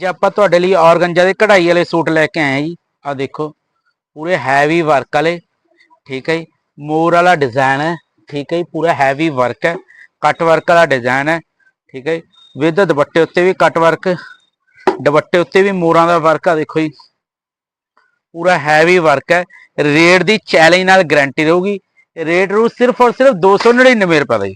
ਜੇ ਆਪਾਂ ਤੁਹਾਡੇ ਲਈ ਔਰਗੰਜਾ ਦੇ ਕਢਾਈ ਵਾਲੇ ਸੂਟ ਲੈ ਕੇ ਆਏ ਆ ਜੀ ਆ ਦੇਖੋ, ਪੂਰੇ ਹੈਵੀ ਵਰਕ ਵਾਲੇ, ਠੀਕ ਹੈ ਜੀ, ਮੋਰ ਵਾਲਾ ਡਿਜ਼ਾਈਨ ਹੈ, ਠੀਕ ਹੈ ਜੀ, ਪੂਰਾ ਹੈਵੀ ਵਰਕ ਹੈ ਕੱਟ ਵਰਕ ਵਾਲਾ ਡਿਜ਼ਾਈਨ ਹੈ, ਠੀਕ ਹੈ ਵਿਦ ਦੁਪੱਟੇ ਉੱਤੇ ਵੀ ਕੱਟ ਵਰਕ ਦੁਪੱਟੇ ਉੱਤੇ ਵੀ ਮੋਰਾਂ ਦਾ ਵਰਕ ਆ, ਦੇਖੋ ਜੀ, ਪੂਰਾ ਹੈਵੀ ਵਰਕ ਹੈ ਰੇਟ ਦੀ ਚੈਲੰਜ ਨਾਲ ਗਾਰੰਟੀ ਰਹੂਗੀ ਰੇਟ ਰੂ ਸਿਰਫ ਔਰ ਸਿਰਫ 299 ਰੁਪਏ ਦਾ ਜੀ,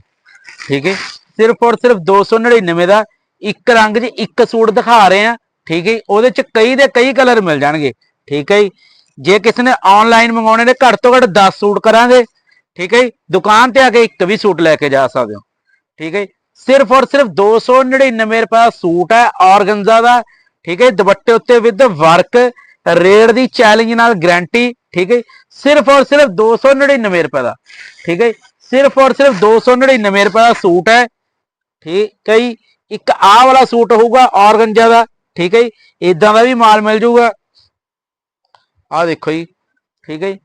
ਠੀਕ ਹੈ ਸਿਰਫ ਔਰ ਸਿਰਫ 299 ਦਾ ਇੱਕ ਰੰਗ 'ਚ ਇੱਕ ਸੂਟ ਦਿਖਾ ਰਹੇ ਆ, ਠੀਕ ਹੈ ਜੀ। ਉਹਦੇ 'ਚ ਕਈ ਦੇ ਕਈ ਕਲਰ ਮਿਲ ਜਾਣਗੇ, ਠੀਕ ਹੈ ਜੀ। ਜੇ ਕਿਸੇ ਨੇ ਆਨਲਾਈਨ ਮੰਗਾਉਣੇ ਨੇ, ਘੱਟ ਤੋਂ ਘੱਟ 10 ਸੂਟ ਕਰਾਂਗੇ, ਠੀਕ ਹੈ ਦੁਕਾਨ ਤੇ ਆ ਕੇ ਇੱਕ ਵੀ ਸੂਟ ਲੈ ਕੇ ਜਾ ਸਕਦੇ ਹੋ, ਠੀਕ ਹੈ ਸਿਰਫ ਔਰ ਸਿਰਫ 299 ਰੁਪਏ ਦਾ ਸੂਟ ਹੈ, ਔਰਗੰਜ਼ਾ ਦਾ, ਠੀਕ ਹੈ ਜੀ। ਦੁਪੱਟੇ ਉੱਤੇ ਵਿਦ ਵਰਕ ਰੇਟ ਦੀ ਚੈਲੰਜ ਨਾਲ ਗਾਰੰਟੀ ਠੀਕ ਹੈ ਜੀ। ਸਿਰਫ ਔਰ ਸਿਰਫ 299 ਰੁਪਏ ਦਾ, ਠੀਕ ਹੈ ਜੀ। ਸਿਰਫ ਔਰ ਸਿਰਫ 299 ਰੁਪਏ ਦਾ ਸੂਟ ਹੈ, ਠੀਕ ਹੈ ਇੱਕ ਆਹ ਵਾਲਾ ਸੂਟ ਹੋਊਗਾ ਔਰਗੰਜਾ ਦਾ, ਠੀਕ ਹੈ ਜੀ? ਇਦਾਂ ਦਾ ਵੀ ਮਾਲ ਮਿਲ ਜਾਊਗਾ। ਆਹ ਦੇਖੋ ਜੀ, ਠੀਕ ਹੈ ਜੀ?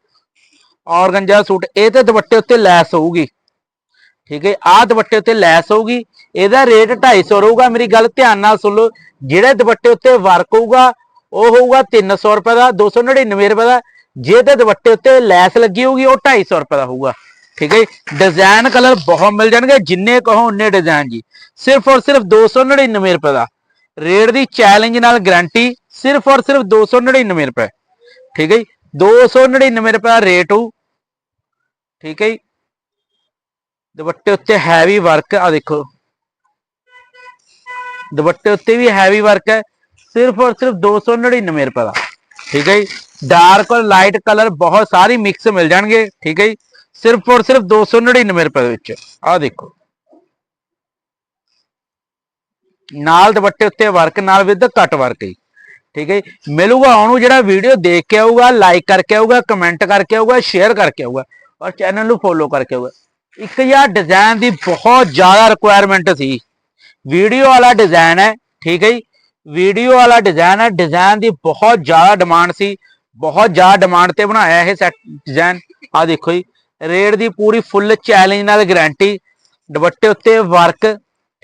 ਔਰਗੰਜਾ ਸੂਟ, ਇਹ ਤੇ ਦੁਪੱਟੇ ਉੱਤੇ ਲੈਸ ਹੋਊਗੀ। ਠੀਕ ਹੈ ਆਹ ਦੁਪੱਟੇ ਉੱਤੇ ਲੈਸ ਹੋਊਗੀ, ਇਹਦਾ ਰੇਟ 250 ਰਹੂਗਾ। ਮੇਰੀ ਗੱਲ ਧਿਆਨ ਨਾਲ ਸੁਣ ਲਓ, ਜਿਹੜੇ ਦੁਪੱਟੇ ਉੱਤੇ ਵਰਕ ਹੋਊਗਾ, ਉਹ ਹੋਊਗਾ 300 ਰੁਪਏ ਦਾ 299 ਰੁਪਏ ਦਾ। ਜੇ ਤੇ ਦੁਪੱਟੇ ਉੱਤੇ ਲੈਸ ਲੱਗੀ ਹੋਊਗੀ, ਉਹ 250 ਰੁਪਏ ਦਾ ਹੋਊਗਾ। ਠੀਕ ਹੈ ਡਿਜ਼ਾਈਨ ਕਲਰ ਬਹੁਤ ਮਿਲ ਜਾਣਗੇ, ਜਿੰਨੇ ਕਹੋ ਉਨੇ ਡਿਜ਼ਾਈਨ ਜੀ। ਸਿਰਫ ਔਰ ਸਿਰਫ 299 ਰੁਪਏ ਦਾ। ਰੇਟ ਦੀ ਚੈਲੰਜ ਨਾਲ ਗਾਰੰਟੀ ਸਿਰਫ ਔਰ ਸਿਰਫ 299 ਰੁਪਏ। ਠੀਕ ਹੈ ਜੀ? 299 ਰੁਪਏ ਦਾ ਰੇਟ ਹੋ ਠੀਕ ਹੈ ਜੀ? ਦੁਪੱਟੇ ਉੱਤੇ ਹੈਵੀ ਵਰਕ ਆ, ਦੇਖੋ। ਦੁਪੱਟੇ ਉੱਤੇ ਵੀ ਹੈਵੀ ਵਰਕ ਹੈ, ਸਿਰਫ ਔਰ ਸਿਰਫ 299 ਰੁਪਏ ਦਾ। ਠੀਕ ਹੈ ਜੀ? ਡਾਰਕ ਔਰ ਲਾਈਟ ਕਲਰ ਬਹੁਤ ਸਾਰੀ ਮਿਕਸ ਮਿਲ ਜਾਣਗੇ। ਠੀਕ ਹੈ ਜੀ? ਸਿਰਫ ਔਰ ਸਿਰਫ 299 ਰੁਪਏ ਦੇ ਵਿੱਚ। ਆਹ ਦੇਖੋ। ਨਾਲ ਦੁਪੱਟੇ ਉੱਤੇ ਵਰਕ ਨਾਲ ਵਿਦ ਕੱਟ ਵਰਕ ਹੀ ਠੀਕ ਹੈ ਜੀ। ਮਿਲੂਗਾ ਉਹਨੂੰ ਜਿਹੜਾ ਵੀਡੀਓ ਦੇਖ ਕੇ ਆਊਗਾ ਲਾਈਕ ਕਰਕੇ ਆਊਗਾ ਕਮੈਂਟ ਕਰਕੇ ਆਊਗਾ ਸ਼ੇਅਰ ਕਰਕੇ ਆਊਗਾ ਔਰ ਚੈਨਲ ਨੂੰ ਫੋਲੋ ਕਰਕੇ ਆਊਗਾ। ਇੱਕ ਯਾਰ ਡਿਜ਼ਾਈਨ ਦੀ ਬਹੁਤ ਜ਼ਿਆਦਾ ਰਿਕੁਆਇਰਮੈਂਟ ਸੀ। ਵੀਡੀਓ ਵਾਲਾ ਡਿਜ਼ਾਈਨ ਹੈ, ਠੀਕ ਹੈ ਜੀ? ਵੀਡੀਓ ਵਾਲਾ ਡਿਜ਼ਾਈਨ ਹੈ ਡਿਜ਼ਾਈਨ ਦੀ ਬਹੁਤ ਜ਼ਿਆਦਾ ਡਿਮਾਂਡ ਸੀ। ਬਹੁਤ ਜ਼ਿਆਦਾ ਡਿਮਾਂਡ ਤੇ ਬਣਾਇਆ ਇਹ ਸੈਟ ਡਿਜ਼ਾਈਨ ਆ ਦੇਖੋ ਜੀ। ਰੇਟ ਦੀ ਪੂਰੀ ਫੁੱਲ ਚੈਲੰਜ ਨਾਲ ਗਾਰੰਟੀ ਦੁਪੱਟੇ ਉੱਤੇ ਵਰਕ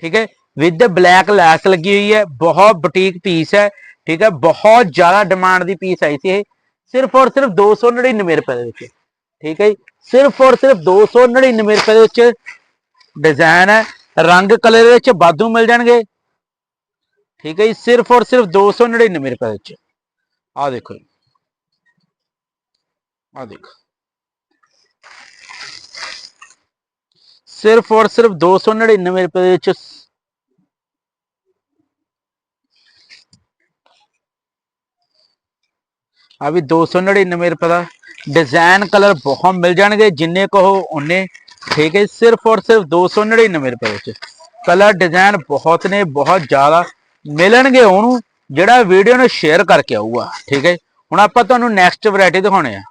ਠੀਕ ਹੈ ਵਿਦ ਬਲੈਕ ਲੈਸ ਲੱਗੀ ਹੋਈ ਹੈ, ਬਹੁਤ ਬੁਟੀਕ ਪੀਸ ਹੈ, ਠੀਕ ਹੈ, ਬਹੁਤ ਜ਼ਿਆਦਾ ਡਿਮਾਂਡ ਦੀ ਪੀਸ ਆਈ ਸੀ ਇਹ, ਸਿਰਫ ਔਰ ਸਿਰਫ 299 ਰੁਪਏ ਦੇ ਵਿੱਚ, ਠੀਕ ਹੈ ਜੀ, ਸਿਰਫ ਔਰ ਸਿਰਫ 299 ਰੁਪਏ ਦੇ ਵਿੱਚ ਡਿਜ਼ਾਈਨ ਹੈ, ਰੰਗ ਕਲਰ ਵਿੱਚ ਬਾਦੂ ਮਿਲ ਜਾਣਗੇ, ਠੀਕ ਹੈ ਜੀ, ਸਿਰਫ ਔਰ ਸਿਰਫ 299 ਰੁਪਏ ਦੇ ਵਿੱਚ ਆ ਦੇਖੋ ਜੀ, ਆਹ ਦੇਖੋ। ਸਿਰਫ ਔਰ ਸਿਰਫ 299 ਰੁਪਏ ਦੇ ਵਿੱਚ ਆ ਵੀ 299 ਰੁਪਏ ਦਾ ਡਿਜ਼ਾਈਨ ਕਲਰ ਬਹੁਤ ਮਿਲ ਜਾਣਗੇ, ਜਿੰਨੇ ਕਹੋ ਉਹਨੇ ਠੀਕ ਹੈ ਸਿਰਫ ਔਰ ਸਿਰਫ 299 ਰੁਪਏ ਵਿੱਚ। ਕਲਰ ਡਿਜ਼ਾਈਨ ਬਹੁਤ ਨੇ, ਬਹੁਤ ਜ਼ਿਆਦਾ ਮਿਲਣਗੇ ਉਹਨੂੰ, ਜਿਹੜਾ ਵੀਡੀਓ ਨੂੰ ਸ਼ੇਅਰ ਕਰਕੇ ਆਊਗਾ, ਠੀਕ ਹੈ ਹੁਣ ਆਪਾਂ ਤੁਹਾਨੂੰ ਨੈਕਸਟ ਵੈਰਾਈਟੀ ਦਿਖਾਉਣੇ ਆ।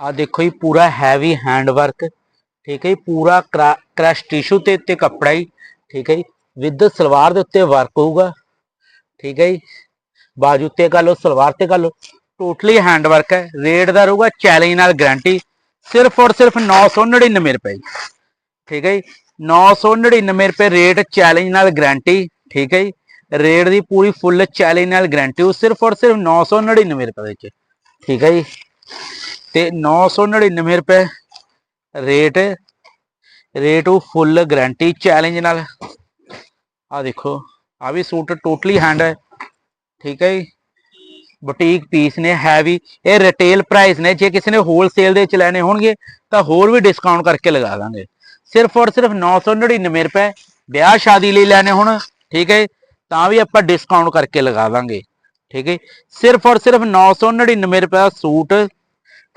ਆ ਦੇਖੋ ਜੀ, ਪੂਰਾ ਹੈਵੀ ਹੈਂਡ ਵਰਕ ਠੀਕ ਹੈ ਜੀ, ਪੂਰਾ ਕ੍ਰਸ਼ ਟਿਸ਼ੂ ਤੇ ਉੱਤੇ ਕੱਪੜਾ ਹੀ ਠੀਕ ਹੈ ਜੀ ਵਿਦ ਸਲਵਾਰ ਦੇ ਉੱਤੇ ਵਰਕ ਹੋਊਗਾ, ਠੀਕ ਹੈ ਜੀ, ਬਾਜੂ ਤੇ ਕਰ ਲਓ, ਸਲਵਾਰ ਤੇ ਕਰ ਲਓ ਟੋਟਲੀ ਹੈਂਡ ਵਰਕ ਹੈ ਰੇਟ ਦਾ ਰਹੂਗਾ ਚੈਲੰਜ ਨਾਲ ਗਾਰੰਟੀ ਸਿਰਫ ਔਰ ਸਿਰਫ 999 ਰੁਪਏ ਠੀਕ ਹੈ ਜੀ 999 ਰੁਪਏ ਰੇਟ ਚੈਲੰਜ ਨਾਲ ਗਾਰੰਟੀ ਠੀਕ ਹੈ ਜੀ ਰੇਟ ਦੀ ਪੂਰੀ ਫੁੱਲ ਚੈਲੰਜ ਨਾਲ ਗਾਰੰਟੀ ਉਹ ਸਿਰਫ ਔਰ ਸਿਰਫ 999 ਰੁਪਏ ਦੇ ਵਿੱਚ, ਠੀਕ ਹੈ ਜੀ ਤੇ 999 ਰੁਪਏ ਰੇਟ ਰੇਟ ਉਹ ਫੁੱਲ ਗਾਰੰਟੀ ਚੈਲੰਜ ਨਾਲ। ਆ ਦੇਖੋ ਆ ਵੀ ਸੂਟ ਟੋਟਲੀ ਹੈਂਡ ਹੈ। ਠੀਕ ਹੈ ਜੀ। ਬੁਟੀਕ ਪੀਸ ਨੇ ਹੈਵੀ ਇਹ ਰਿਟੇਲ ਪ੍ਰਾਈਸ ਨੇ। ਜੇ ਕਿਸੇ ਨੇ ਹੋਲਸੇਲ ਦੇ ਵਿੱਚ ਲੈਣੇ ਹੋਣਗੇ, ਤਾਂ ਹੋਰ ਵੀ ਡਿਸਕਾਊਂਟ ਕਰਕੇ ਲਗਾ ਦਾਂਗੇ। ਸਿਰਫ ਔਰ ਸਿਰਫ 999 ਰੁਪਏ ਵਿਆਹ ਸ਼ਾਦੀ ਲਈ ਲੈਣੇ ਹੁਣ, ਠੀਕ ਹੈ ਤਾਂ ਵੀ ਆਪਾਂ ਡਿਸਕਾਊਂਟ ਕਰਕੇ ਲਗਾ ਦਾਂਗੇ। ਠੀਕ ਹੈ ਸਿਰਫ ਔਰ ਸਿਰਫ 999 ਰੁਪਏ ਦਾ ਸੂਟ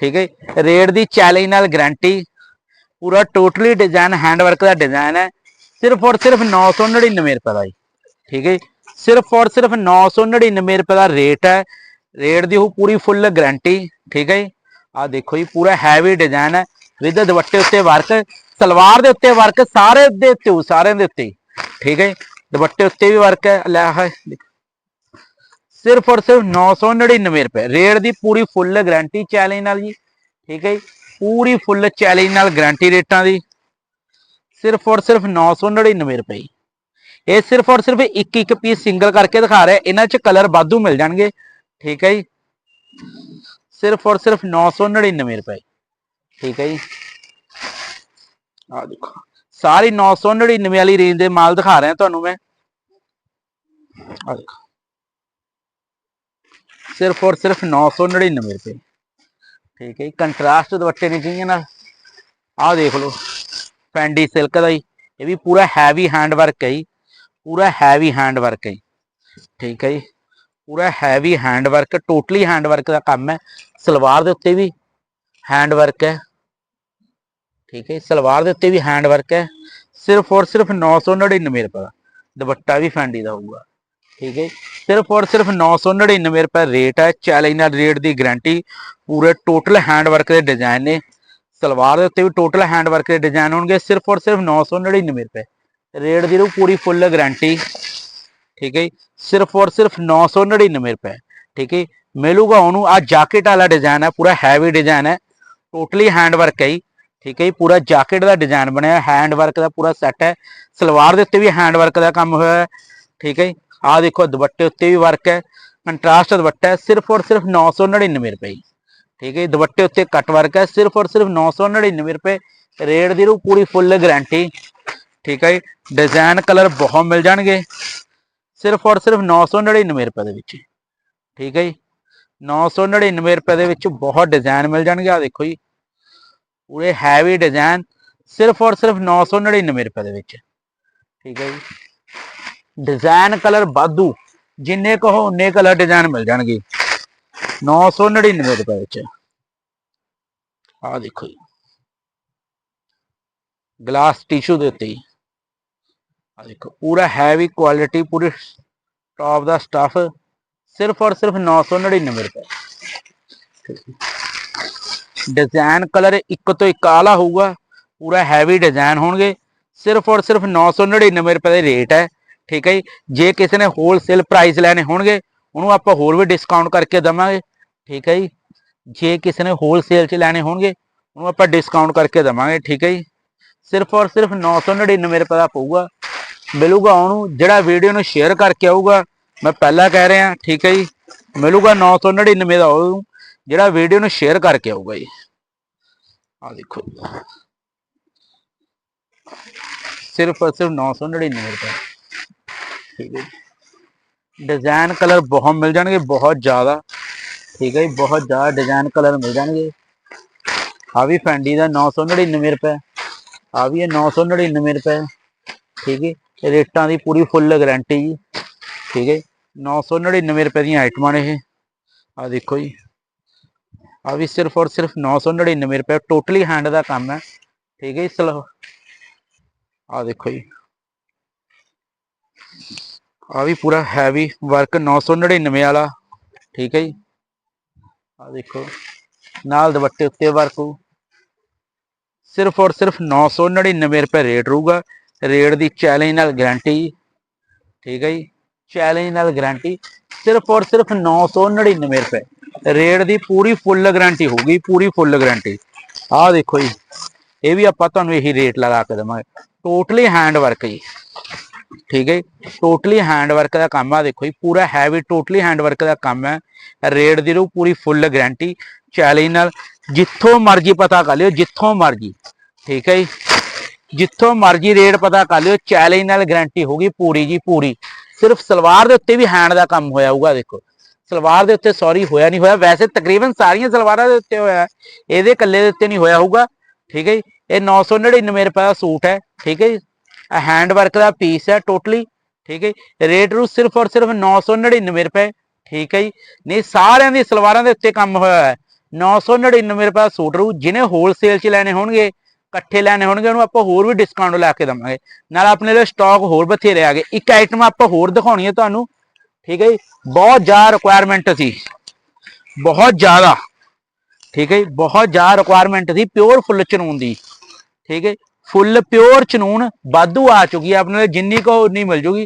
ਠੀਕ ਹੈ ਰੇਟ ਦੀ ਚੈਲੰਜ ਨਾਲ ਗਾਰੰਟੀ ਪੂਰਾ ਟੋਟਲੀ ਡਿਜ਼ਾਈਨ ਹੈਂਡ ਦਾ ਡਿਜ਼ਾਈਨ ਹੈ। ਸਿਰਫ ਔਰ ਸਿਰਫ 999 ਰੁਪਏ ਦਾ ਜੀ। ਠੀਕ ਹੈ ਸਿਰਫ ਔਰ ਸਿਰਫ 999 ਰੁਪਏ ਦਾ ਰੇਟ ਹੈ। ਰੇਟ ਦੀ ਉਹ ਪੂਰੀ ਫੁੱਲ ਗਾਰੰਟੀ ਠੀਕ ਹੈ ਜੀ? ਆ ਦੇਖੋ ਜੀ, ਪੂਰਾ ਹੈਵੀ ਡਿਜ਼ਾਈਨ ਹੈ। ਵਿਦ ਦੁਪੱਟੇ ਉੱਤੇ ਵਰਕ ਸਲਵਾਰ ਦੇ ਉੱਤੇ ਵਰਕ ਸਾਰੇ ਦੇ ਉੱਤੇ ਸਾਰਿਆਂ ਦੇ ਉੱਤੇ। ਠੀਕ ਹੈ ਜੀ। ਦੁਪੱਟੇ ਉੱਤੇ ਵੀ ਵਰਕ ਹੈ। ਲੈ ਹੈ ਸਿਰਫ ਔਰ ਸਿਰਫ 999 ਰੁਪਏ। ਰੇਟ ਦੀ ਪੂਰੀ ਫੁੱਲ ਗਾਰੰਟੀ ਚੈਲੰਜ ਨਾਲ ਜੀ, ਠੀਕ ਹੈ ਜੀ? ਪੂਰੀ ਫੁੱਲ ਚੈਲੰਜ ਨਾਲ ਗਾਰੰਟੀ ਰੇਟਾਂ ਦੀ। ਸਿਰਫ ਔਰ ਸਿਰਫ 999 ਰੁਪਏ ਇਹ ਸਿਰਫ ਔਰ ਸਿਰਫ ਇੱਕ ਇੱਕ ਪੀਸ ਸਿੰਗਲ ਕਰਕੇ ਦਿਖਾ ਰਿਹਾ। ਇਹਨਾਂ 'ਚ ਕਲਰ ਵਾਧੂ ਮਿਲ ਜਾਣਗੇ। ਠੀਕ ਹੈ ਜੀ? ਸਿਰਫ ਔਰ ਸਿਰਫ 999 ਰੁਪਏ ਠੀਕ ਹੈ ਜੀ? ਆ ਦੇਖੋ। ਸਾਰੀ 999 ਵਾਲੀ ਰੇਂਜ ਦੇ ਮਾਲ ਦਿਖਾ ਰਿਹਾ ਤੁਹਾਨੂੰ ਮੈਂ। ਆ ਦੇਖੋ। ਸਿਰਫ ਔਰ ਸਿਰਫ 999 ਰੁਪਏ। ਠੀਕ ਹੈ ਜੀ ਕੰਟਰਾਸਟ ਦੁਪੱਟੇ ਨੇ ਜਿਹੀਆਂ ਨਾਲ। ਆਹ ਦੇਖ ਲਓ ਫੈਂਡੀ ਸਿਲਕ ਦਾ ਜੀ। ਇਹ ਵੀ ਪੂਰਾ ਹੈਵੀ ਹੈਂਡ ਵਰਕ ਹੈ ਜੀ। ਪੂਰਾ ਹੈਵੀ ਹੈਂਡ ਵਰਕ ਹੈ ਜੀ। ਠੀਕ ਹੈ ਜੀ ਪੂਰਾ heavy hand work totally hand work ਦਾ ਕੰਮ ਹੈ। ਸਲਵਾਰ ਦੇ ਉੱਤੇ ਵੀ ਹੈਂਡ ਵਰਕ ਹੈ। ਠੀਕ ਹੈ ਜੀ, ਸਲਵਾਰ ਦੇ ਉੱਤੇ ਵੀ ਹੈਂਡ ਵਰਕ ਹੈ। ਸਿਰਫ ਔਰ ਸਿਰਫ 999 ਰੁਪਏ ਦਾ ਦੁਪੱਟਾ ਵੀ ਫੈਂਡੀ ਦਾ ਹੋਊਗਾ। ਠੀਕ ਹੈ ਜੀ, ਸਿਰਫ ਔਰ ਸਿਰਫ 999 ਰੁਪਏ ਰੇਟ ਹੈ। ਚੈਲੰਜ ਨਾਲ ਰੇਟ ਦੀ ਗਾਰੰਟੀ ਪੂਰੇ ਟੋਟਲ ਹੈਂਡ ਵਰਕ ਦੇ ਡਿਜ਼ਾਈਨ ਨੇ। ਸਲਵਾਰ ਦੇ ਉੱਤੇ ਵੀ ਟੋਟਲ ਹੈਂਡ ਵਰਕ ਦੇ ਡਿਜ਼ਾਈਨ ਹੋਣਗੇ। ਸਿਰਫ ਔਰ ਸਿਰਫ 999 ਰੁਪਏ। ਰੇਟ ਦੀ ਰੂ ਪੂਰੀ ਫੁੱਲ ਗਾਰੰਟੀ ਠੀਕ ਹੈ ਜੀ, ਸਿਰਫ ਔਰ ਸਿਰਫ 999 ਰੁਪਏ। ਠੀਕ ਹੈ ਮਿਲੂਗਾ ਉਹਨੂੰ। ਆ ਜੈਕਟ ਵਾਲਾ ਡਿਜ਼ਾਈਨ ਹੈ। ਪੂਰਾ ਹੈਵੀ ਡਿਜ਼ਾਈਨ ਹੈ। ਟੋਟਲੀ ਹੈਂਡ ਵਰਕ ਹੈ ਜੀ। ਠੀਕ ਹੈ ਜੀ। ਪੂਰਾ ਜੈਕਟ ਦਾ ਡਿਜ਼ਾਈਨ ਬਣਿਆ। ਹੈਂਡ ਵਰਕ ਦਾ ਪੂਰਾ ਸੈੱਟ ਹੈ। ਸਲਵਾਰ ਦੇ ਉੱਤੇ ਵੀ ਹੈਂਡ ਵਰਕ ਦਾ ਕੰਮ ਹੋਇਆ ਹੈ। ਠੀਕ ਹੈ ਜੀ। ਆ ਦੇਖੋ ਦੁਪੱਟੇ ਉੱਤੇ ਵੀ ਵਰਕ ਹੈ ਕੰਟਰਾਸਟ ਦੁਪੱਟਾ ਹੈ ਸਿਰਫ ਔਰ ਸਿਰਫ 999 ਰੁਪਏ ਠੀਕ ਹੈ ਜੀ, ਦੁਪੱਟੇ ਉੱਤੇ ਕੱਟ ਵਰਕ ਹੈ ਸਿਰਫ ਔਰ ਸਿਰਫ 999 ਰੁਪਏ ਰੇਟ ਦੀ ਰੂ ਪੂਰੀ ਫੁੱਲ ਗਾਰੰਟੀ ਠੀਕ ਹੈ ਜੀ ਡਿਜ਼ਾਈਨ ਕਲਰ ਬਹੁਤ ਮਿਲ ਜਾਣਗੇ ਸਿਰਫ ਔਰ ਸਿਰਫ 999 ਰੁਪਏ ਦੇ ਵਿੱਚ। ਠੀਕ ਹੈ ਜੀ 999 ਰੁਪਏ ਦੇ ਵਿੱਚ ਬਹੁਤ ਡਿਜ਼ਾਈਨ ਮਿਲ ਜਾਣਗੇ ਆ ਦੇਖੋ ਜੀ। ਪੂਰੇ ਹੈਵੀ ਡਿਜ਼ਾਈਨ ਸਿਰਫ ਔਰ ਸਿਰਫ 999 ਰੁਪਏ ਦੇ ਵਿੱਚ। ਠੀਕ ਹੈ ਜੀ ਡਿਜ਼ਾਈਨ ਕਲਰ ਵਾਧੂ, ਜਿੰਨੇ ਕਹੋ ਉਨੇ ਕਲਰ ਡਿਜ਼ਾਈਨ ਮਿਲ ਜਾਣਗੇ। 999 ਰੁਪਏ ਵਿੱਚ। ਆ ਦੇਖੋ ਜੀ। ਗਲਾਸ ਟਿਸ਼ੂ ਦੇ ਉੱਤੇ ਹੀ ਆ ਦੇਖੋ, ਪੂਰਾ ਹੈਵੀ ਕੁਆਲਿਟੀ ਪੂਰੇ ਟੌਪ ਦਾ ਸਟਫ ਸਿਰਫ ਔਰ ਸਿਰਫ 999 ਰੁਪਏ। ਡਿਜ਼ਾਈਨ ਕਲਰ ਇੱਕ ਤੋਂ ਇੱਕ ਆਲਾ ਹੋਊਗਾ, ਪੂਰਾ ਹੈਵੀ ਡਿਜ਼ਾਈਨ ਹੋਣਗੇ, ਸਿਰਫ ਔਰ ਸਿਰਫ 999 ਰੁਪਏ ਦੇ ਰੇਟ ਹੈ। ਠੀਕ ਹੈ ਜੀ? ਜੇ ਕਿਸੇ ਨੇ ਹੋਲਸੇਲ ਪ੍ਰਾਈਸ ਲੈਣੇ ਹੋਣਗੇ, ਉਹਨੂੰ ਆਪਾਂ ਹੋਰ ਵੀ ਡਿਸਕਾਊਂਟ ਕਰਕੇ ਦਵਾਂਗੇ। ਠੀਕ ਹੈ ਜੀ? ਜੇ ਕਿਸੇ ਨੇ ਹੋਲਸੇਲ 'ਚ ਲੈਣੇ ਹੋਣਗੇ, ਉਹਨੂੰ ਆਪਾਂ ਡਿਸਕਾਊਂਟ ਕਰਕੇ ਦਵਾਂਗੇ। ਠੀਕ ਹੈ ਜੀ? ਸਿਰਫ ਔਰ ਸਿਰਫ 999 ਰੁਪਏ ਦਾ ਪਊਗਾ। ਮਿਲੂਗਾ ਉਹਨੂੰ, ਜਿਹੜਾ ਵੀਡੀਓ ਨੂੰ ਸ਼ੇਅਰ ਕਰਕੇ ਆਊਗਾ। ਮੈਂ ਪਹਿਲਾਂ ਕਹਿ ਰਿਹਾ, ਠੀਕ ਹੈ ਜੀ? ਮਿਲੂਗਾ 999 ਦਾ ਉਹਨੂੰ, ਜਿਹੜਾ ਵੀਡੀਓ ਨੂੰ ਸ਼ੇਅਰ ਕਰਕੇ ਆਊਗਾ ਜੀ। ਆ ਦੇਖੋ। ਸਿਰਫ ਔਰ ਸਿਰਫ 999 ਰੁਪਏ। ਠੀਕ ਹੈ ਜੀ। ਡਿਜ਼ਾਈਨ ਕਲਰ ਬਹੁਤ ਮਿਲ ਜਾਣਗੇ, ਬਹੁਤ ਜ਼ਿਆਦਾ। ਠੀਕ ਹੈ ਜੀ, ਬਹੁਤ ਜ਼ਿਆਦਾ ਡਿਜ਼ਾਈਨ ਕਲਰ ਮਿਲ ਜਾਣਗੇ। ਆ ਵੀ ਫੈਂਡੀ ਦਾ 999 ਰੁਪਏ। ਆ ਵੀ ਹੈ 999 ਰੁਪਏ। ਠੀਕ ਹੈ ਰੇਟਾਂ ਦੀ ਪੂਰੀ ਫੁੱਲ ਗਾਰੰਟੀ ਜੀ। ਠੀਕ ਹੈ 999 ਰੁਪਏ ਦੀਆਂ ਆਈਟਮਾਂ ਨੇ ਇਹ। ਆ ਦੇਖੋ ਜੀ। ਆ ਵੀ ਸਿਰਫ ਔਰ ਸਿਰਫ 999 ਰੁਪਏ ਟੋਟਲੀ ਹੈਂਡ ਦਾ ਕੰਮ ਹੈ। ਠੀਕ ਹੈ ਜੀ, ਸਲੋ ਆ ਦੇਖੋ ਜੀ। ਆ ਵੀ ਪੂਰਾ ਹੈਵੀ ਵਰਕ 999 ਵਾਲਾ। ਠੀਕ ਹੈ ਜੀ। ਆ ਦੇਖੋ, ਨਾਲ ਦੁਪੱਟੇ ਉੱਤੇ ਵਰਕ ਹੋਊ। ਸਿਰਫ ਔਰ ਸਿਰਫ 999 ਰੁਪਏ ਰੇਟ ਰਹੂਗਾ। ਰੇਟ ਦੀ ਚੈਲੰਜ ਨਾਲ ਗਾਰੰਟੀ ਠੀਕ ਹੈ ਜੀ। ਚੈਲੰਜ ਨਾਲ ਗਾਰੰਟੀ ਸਿਰਫ ਔਰ ਸਿਰਫ 999 ਰੁਪਏ। ਰੇਟ ਦੀ ਪੂਰੀ ਫੁੱਲ ਗਾਰੰਟੀ ਹੋਊਗੀ, ਪੂਰੀ ਫੁੱਲ ਗਾਰੰਟੀ ਆਹ ਦੇਖੋ ਜੀ। ਇਹ ਵੀ ਆਪਾਂ ਤੁਹਾਨੂੰ ਇਹੀ ਰੇਟ ਲਗਾ ਕੇ ਦੇਵਾਂਗੇ। ਟੋਟਲੀ ਹੈਂਡ ਵਰਕ ਜੀ। ਠੀਕ ਹੈ ਟੋਟਲੀ ਹੈਂਡ ਵਰਕ ਦਾ ਕੰਮ ਆ, ਦੇਖੋ ਜੀ, ਪੂਰਾ ਹੈਵੀ ਟੋਟਲੀ ਹੈਂਡ ਵਰਕ ਦਾ ਕੰਮ ਹੈ। ਰੇਟ ਦੀ ਰੂ ਪੂਰੀ ਫੁੱਲ ਗਾਰੰਟੀ ਚੈਲੰਜ ਨਾਲ ਜਿੱਥੋਂ ਮਰਜ਼ੀ ਪਤਾ ਕਰ ਲਿਓ, ਜਿੱਥੋਂ ਮਰਜ਼ੀ। ਠੀਕ ਹੈ ਜੀ? ਜਿੱਥੋਂ ਮਰਜ਼ੀ ਰੇਟ ਪਤਾ ਕਰ ਲਿਓ ਚੈਲੇਂਜ ਨਾਲ ਗਾਰੰਟੀ ਹੋਗੀ ਪੂਰੀ ਜੀ, ਪੂਰੀ। ਸਿਰਫ ਸਲਵਾਰ ਦੇ ਉੱਤੇ ਵੀ ਹੈਂਡ ਦਾ ਕੰਮ ਹੋਇਆ ਹੋਊਗਾ, ਦੇਖੋ। ਸਲਵਾਰ ਦੇ ਉੱਤੇ ਸੌਰੀ ਹੋਇਆ ਨਹੀਂ ਹੋਇਆ। ਵੈਸੇ ਤਕਰੀਬਨ ਸਾਰੀਆਂ ਸਲਵਾਰਾਂ ਦੇ ਉੱਤੇ ਹੋਇਆ ਇਹਦੇ ਇਕੱਲੇ ਦੇ ਉੱਤੇ ਨਹੀਂ ਹੋਇਆ ਹੋਊਗਾ। ਠੀਕ ਹੈ ਜੀ? ਇਹ 999 ਰੁਪਏ ਦਾ ਸੂਟ ਹੈ। ਠੀਕ ਹੈ ਜੀ? ਹੈਂਡ ਵਰਕ ਦਾ ਪੀਸ ਹੈ ਟੋਟਲੀ ਠੀਕ ਹੈ ਜੀ? ਰੇਟ ਰੂ ਸਿਰਫ ਔਰ ਸਿਰਫ 999 ਰੁਪਏ, ਠੀਕ ਹੈ ਜੀ? ਨਹੀਂ, ਸਾਰਿਆਂ ਦੀ ਸਲਵਾਰਾਂ ਦੇ ਉੱਤੇ ਕੰਮ ਹੋਇਆ ਹੈ। 999 ਰੁਪਏ ਸੂਟ ਰੂ, ਜਿਹਨੇ ਹੋਲਸੇਲ 'ਚ ਲੈਣੇ ਹੋਣਗੇ, ਇਕੱਠੇ ਲੈਣੇ ਹੋਣਗੇ, ਉਹਨੂੰ ਆਪਾਂ ਹੋਰ ਵੀ ਡਿਸਕਾਊਂਟ ਲਾ ਕੇ ਦਵਾਂਗੇ। ਨਾਲ ਆਪਣੇ ਲਈ ਸਟਾਕ ਹੋਰ ਬਥੇਰੇ ਆ ਗਏ। ਇੱਕ ਆਈਟਮ ਆਪਾਂ ਹੋਰ ਦਿਖਾਉਣੀ ਹੈ ਤੁਹਾਨੂੰ, ਠੀਕ ਹੈ ਜੀ? ਬਹੁਤ ਜ਼ਿਆਦਾ ਰਿਕੁਆਇਰਮੈਂਟ ਸੀ। ਬਹੁਤ ਜ਼ਿਆਦਾ, ਠੀਕ ਹੈ ਜੀ? ਬਹੁਤ ਜ਼ਿਆਦਾ ਰਿਕੁਆਇਰਮੈਂਟ ਸੀ ਪਿਓਰ ਫੁੱਲ ਚਨੂਨ ਦੀ, ਠੀਕ ਹੈ ਫੁੱਲ ਪਿਓਰ ਚਨੂਨ ਵਾਧੂ ਆ ਚੁੱਕੀ ਹੈ ਆਪਣੇ ਲਈ ਜਿੰਨੀ ਕੋ ਉਨੀ ਮਿਲ ਜੂਗੀ।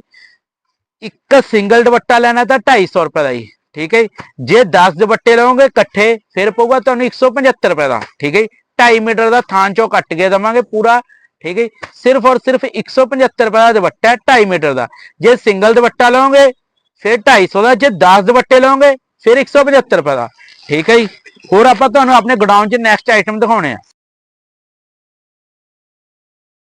ਇੱਕ ਸਿੰਗਲ ਦੁਪੱਟਾ ਲੈਣਾ ਤਾਂ 250 ਰੁਪਏ ਦਾ ਜੀ, ਠੀਕ ਹੈ ਜੀ। ਜੇ 10 ਦੁਪੱਟੇ ਲਓਗੇ ਇਕੱਠੇ, ਫਿਰ ਪਊਗਾ ਤੁਹਾਨੂੰ 175 ਰੁਪਏ ਦਾ, ਠੀਕ ਹੈ ਜੀ? 2.5 ਮੀਟਰ ਦਾ ਥਾਂ ਚੋਂ ਕੱਟ ਕੇ ਦਵਾਂਗੇ ਪੂਰਾ, ਠੀਕ ਹੈ ਜੀ? ਸਿਰਫ ਔਰ ਸਿਰਫ 175 ਰੁਪਏ ਦਾ ਦੁਪੱਟਾ ਹੈ 2.5 ਮੀਟਰ ਦਾ। ਜੇ ਸਿੰਗਲ ਦੁਪੱਟਾ ਲਓਗੇ ਫਿਰ 250 ਦਾ। ਜੇ 10 ਦੁਪੱਟੇ ਲਓਗੇ ਫਿਰ 175 ਰੁਪਏ ਦਾ, ਠੀਕ ਹੈ ਜੀ? ਹੋਰ ਆਪਾਂ ਤੁਹਾਨੂੰ ਆਪਣੇ ਗੋਡਾਊਨ 'ਚ ਨੈਕਸਟ ਆਈਟਮ ਦਿਖਾਉਣੇ ਆ।